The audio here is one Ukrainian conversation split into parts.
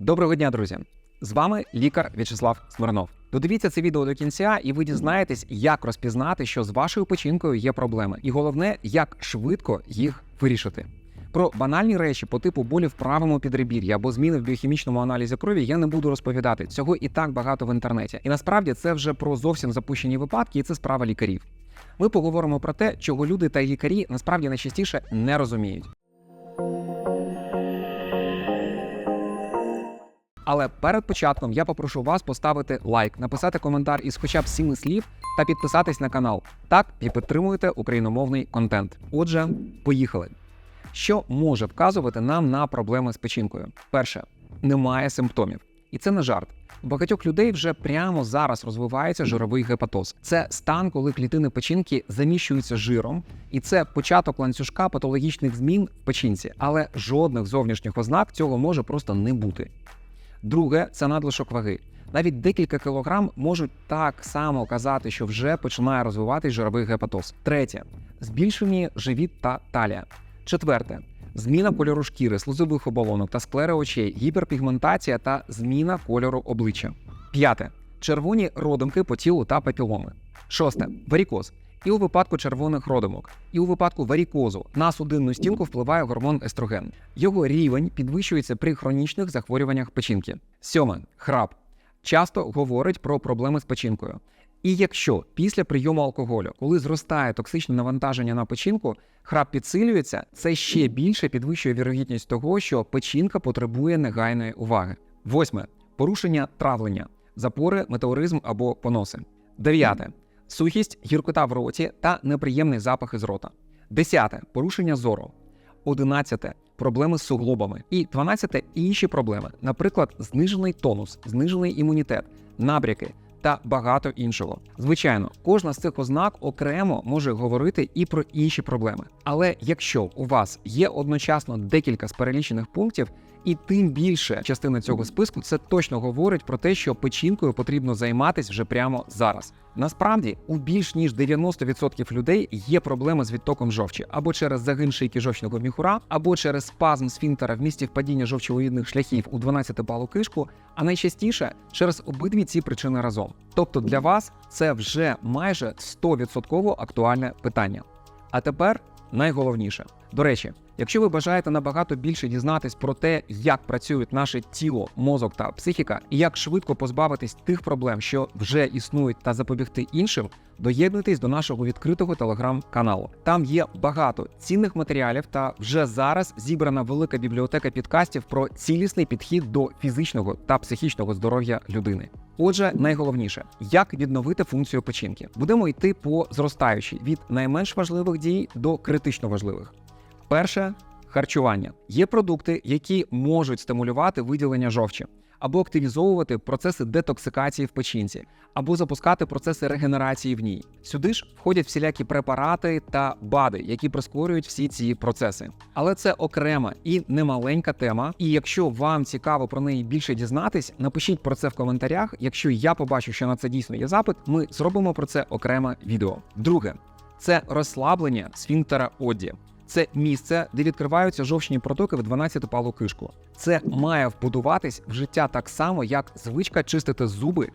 Доброго дня, друзі! З вами лікар В'ячеслав Смирнов. Додивіться це відео до кінця, і ви дізнаєтесь, як розпізнати, що з вашою печінкою є проблеми, і головне, як швидко їх вирішити. Про банальні речі по типу болі в правому підребір'ї або зміни в біохімічному аналізі крові я не буду розповідати. Цього і так багато в інтернеті. І насправді це вже про зовсім запущені випадки, і це справа лікарів. Ми поговоримо про те, чого люди та лікарі насправді найчастіше не розуміють. Але перед початком я попрошу вас поставити лайк, написати коментар із хоча б сіми слів та підписатись на канал. Так і підтримуєте україномовний контент. Отже, поїхали. Що може вказувати нам на проблеми з печінкою? Перше, немає симптомів, і це не жарт. У багатьох людей вже прямо зараз розвивається жировий гепатоз. Це стан, коли клітини печінки заміщуються жиром, і це початок ланцюжка патологічних змін в печінці, але жодних зовнішніх ознак цього може просто не бути. Друге це надлишок ваги. Навіть декілька кілограм можуть так само казати, що вже починає розвиватись жировий гепатоз. Третє збільшені живіт та талія. Четверте зміна кольору шкіри, слузових оболонок та склери очей, гіперпігментація та зміна кольору обличчя. П'яте червоні родимки по тілу та папіломи. Шосте варікоз. І у випадку червоних родимок, і у випадку варікозу на судинну стінку впливає гормон естроген. Його рівень підвищується при хронічних захворюваннях печінки. Сьоме храп. Часто говорить про проблеми з печінкою. І якщо після прийому алкоголю, коли зростає токсичне навантаження на печінку, храп підсилюється, це ще більше підвищує вірогідність того, що печінка потребує негайної уваги. Восьме порушення травлення, запори, метеоризм або поноси. Дев'яте сухість, гіркота в роті та неприємний запах із рота. Десяте порушення зору. Одинадцяте проблеми з суглобами. І дванадцяте інші проблеми, наприклад, знижений тонус, знижений імунітет, набряки та багато іншого. Звичайно, кожна з цих ознак окремо може говорити і про інші проблеми. Але якщо у вас є одночасно декілька з перелічених пунктів, і тим більше частина цього списку це точно говорить про те, що печінкою потрібно займатися вже прямо зараз. Насправді, у більш ніж 90% людей є проблеми з відтоком жовчі або через загин шийки жовчного міхура, або через спазм сфінктера в місті впадіння жовчовоїдних шляхів у 12-балу кишку, а найчастіше через обидві ці причини разом. Тобто для вас це вже майже 100% актуальне питання. А тепер найголовніше. До речі, якщо ви бажаєте набагато більше дізнатись про те, як працюють наше тіло, мозок та психіка, і як швидко позбавитись тих проблем, що вже існують, та запобігти іншим, доєднуйтесь до нашого відкритого телеграм-каналу. Там є багато цінних матеріалів, та вже зараз зібрана велика бібліотека підкастів про цілісний підхід до фізичного та психічного здоров'я людини. Отже, найголовніше, як відновити функцію печінки. Будемо йти по зростаючій від найменш важливих дій до критично важливих. Перше харчування. Є продукти, які можуть стимулювати виділення жовчі, або активізовувати процеси детоксикації в печінці, або запускати процеси регенерації в ній. Сюди ж входять всілякі препарати та БАДи, які прискорюють всі ці процеси. Але це окрема і немаленька тема. І якщо вам цікаво про неї більше дізнатись, напишіть про це в коментарях. Якщо я побачу, що на це дійсно є запит, ми зробимо про це окреме відео. Друге це розслаблення сфінктера Одді. Це місце, де відкриваються жовчні протоки в 12-палу кишку. Це має вбудуватись в життя так само, як звичка чистити зуби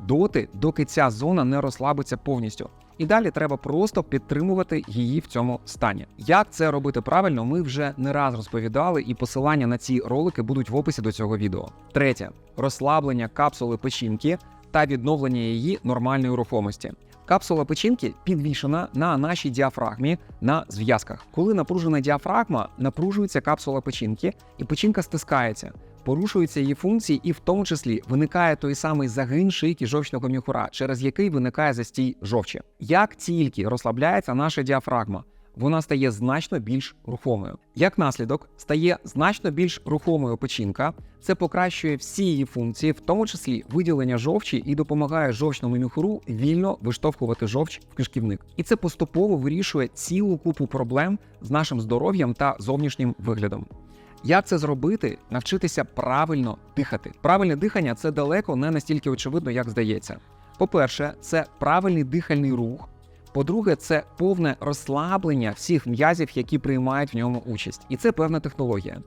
доти, доки ця зона не розслабиться повністю. І далі треба просто підтримувати її в цьому стані. Як це робити правильно, ми вже не раз розповідали, і посилання на ці ролики будуть в описі до цього відео. Третє розслаблення капсули печінки та відновлення її нормальної рухомості. Капсула печінки підвішена на нашій діафрагмі на зв'язках. Коли напружена діафрагма, напружується капсула печінки, і печінка стискається. Порушуються її функції, і в тому числі виникає той самий загин шийки жовчного міхура, через який виникає застій жовчі. Як тільки розслабляється наша діафрагма, вона стає значно більш рухомою. Як наслідок, стає значно більш рухомою печінка. Це покращує всі її функції, в тому числі виділення жовчі, і допомагає жовчному міхуру вільно виштовхувати жовч в кишківник. І це поступово вирішує цілу купу проблем з нашим здоров'ям та зовнішнім виглядом. Як це зробити? Навчитися правильно дихати. Правильне дихання це далеко не настільки очевидно, як здається. По-перше, це правильний дихальний рух. По-друге, це повне розслаблення всіх м'язів, які приймають в ньому участь, і це певна технологія.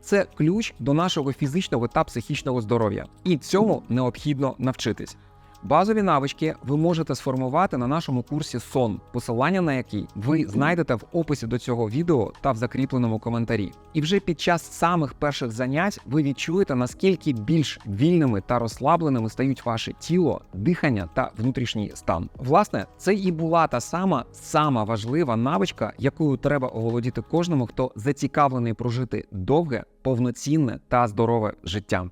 це ключ до нашого фізичного та психічного здоров'я, і цьому необхідно навчитись. Базові навички ви можете сформувати на нашому курсі сон, посилання на який ви знайдете в описі до цього відео та в закріпленому коментарі. І вже під час самих перших занять ви відчуєте наскільки більш вільними та розслабленими стають ваше тіло, дихання та внутрішній стан. Власне, це і була та сама сама важлива навичка, якою треба оволодіти кожному, хто зацікавлений прожити довге, повноцінне та здорове життя.